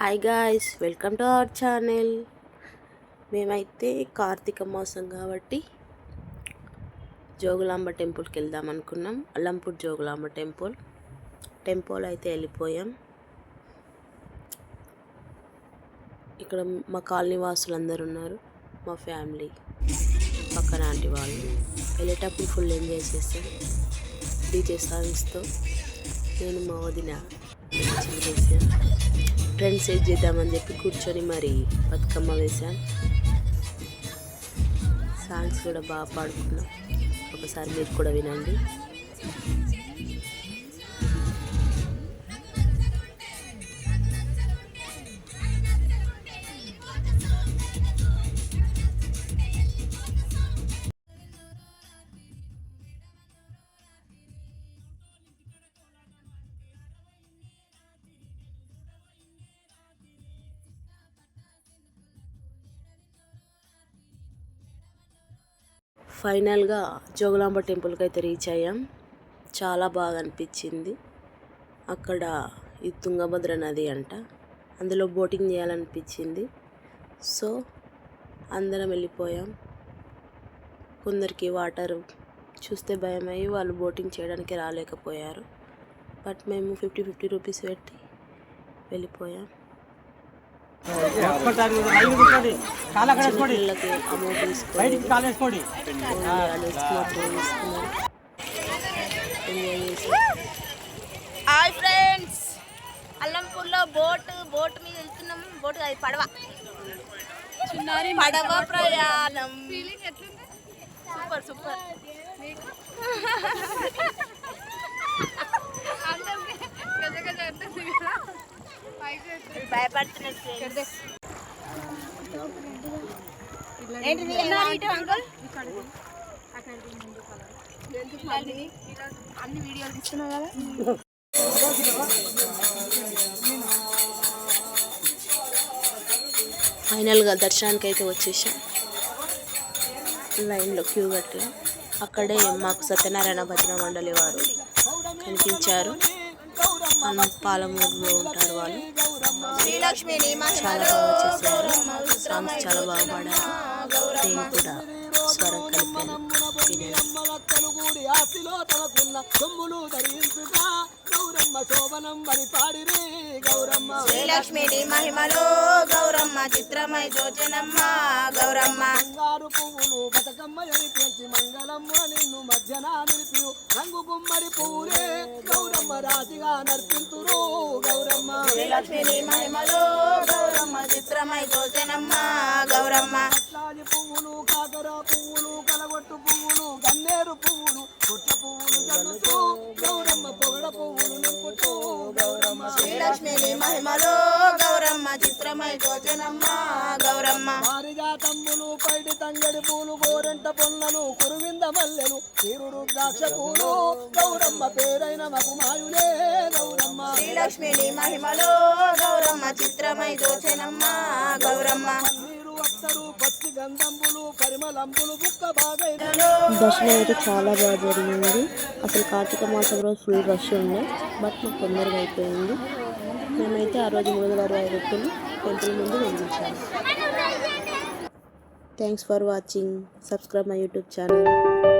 Hi guys welcome to our channel మేమైతే కార్తీక మాసం కాబట్టి జోగులాంబ టెంపుల్కి వెళ్దాం అనుకున్నాం. అల్లంపూర్ జోగులాంబ టెంపుల్. టెంపుల్ అయితే వెళ్ళిపోయాం. ఇక్కడ మా కాలనీ వాసులు అందరు ఉన్నారు మా ఫ్యామిలీ పక్కన ఆంటీ వాళ్ళు. వెళ్ళేటప్పుడు ఫుల్ ఎంజాయ్ చేస్తాం డీజే సాంగ్స్తో. నేను మా వదిన. ఫ్రెండ్స్ ఏజ్ చేద్దామని చెప్పి కూర్చొని మరి బతుకమ్మ వేసాం సాంగ్స్ కూడా బాగా పాడుకున్నాం. ఒకసారి మీరు కూడా వినండి. ఫైనల్గా జోగులాంబ టెంపుల్కి అయితే రీచ్ అయ్యాం. చాలా బాగా అనిపించింది. అక్కడ ఈ తుంగభద్ర నది అంట అందులో బోటింగ్ చేయాలనిపించింది. సో అందరం వెళ్ళిపోయాం. కొందరికి వాటర్ చూస్తే భయమయ్యి వాళ్ళు బోటింగ్ చేయడానికి రాలేకపోయారు. బట్ మేము ఫిఫ్టీ ఫిఫ్టీ రూపీస్ పెట్టి వెళ్ళిపోయాం. Hi friends. అల్లంపూర్లో బోట్ బోట్ మీద వెళ్తున్నాం బోట్ అది పడవ. పడవ ప్రయాణం. Super super. భయపడుతున్నారు friends. ఏంటిది ఎలా ఇటు అంకుల్ అన్ని వీడియోలు తీస్తున్నావు కదా ఫైనల్గా దర్శనానికి అయితే వచ్చేసాం. లైన్లో క్యూ కట్టి అక్కడే మాకు సత్యనారాయణ భజన మండలి వారు కనిపించారు. పాలమూరులో ఉంటారు వాళ్ళు. చాలా బాగా చేశారు సాంగ్స్ చాలా బాగా పాడారు. నేను కూడా స్వరం కలిపాను. గౌరమ్మ శోభనం బలి పాడిరే గౌరమ్మ శ్రీలక్ష్మిని మహిమలో గౌరమ్మ చిత్రమై జోచనమ్మ గౌరమ్మ. బంగారు పువ్వులు బతకమ్మ పేర్చి మంగళమ్మ నిన్ను మధ్యన నిలిపి రంగు గుమ్మడి పువ్వులే గౌరమ్మ రాతిగా నర్పింతురు గౌరమ్మ. శ్రీలక్ష్మిని మహిమలో గౌరమ్మ చిత్రమై జోచనమ్మ గౌరమ్మ. అట్లాని పువ్వులు కాకర పువ్వులు కలగొట్టు పువ్వులు గన్నేరు పువ్వులు పుట్ల పువ్వులు జల్లుతూ గౌరమ్మ పొగడ పువ్వులు నింపుతూ గౌరమ్మ. శ్రీలక్ష్మిని మహిమలో గౌరమ్మ చిత్రమై జోచనమ్మ గౌరమ్మ. పారిజాతమ్ములు పైడి తంగడి పూలు గోరెంట పొన్నలు కురువింద మల్లెలు తీరుడు ద్రాక్ష పూలు గౌరమ్మ పేరైన మగుమాయులే గౌరమ్మ. శ్రీలక్ష్మిని మహిమలో గౌరమ్మ చిత్రమై జోచనమ్మ గౌరమ్మ. దర్శనం అయితే చాలా బాగా జరిగింది. అసలు కార్తీక మాసం రోజు ఫుల్ రష్ ఉండే బట్ మాకు తొందరగా అయిపోయింది. మేమైతే ఆ రోజు మూడు వందల అరవై రూపాయలు టెంపుల్ ముందు వెళ్పించాము thanks for watching subscribe my YouTube channel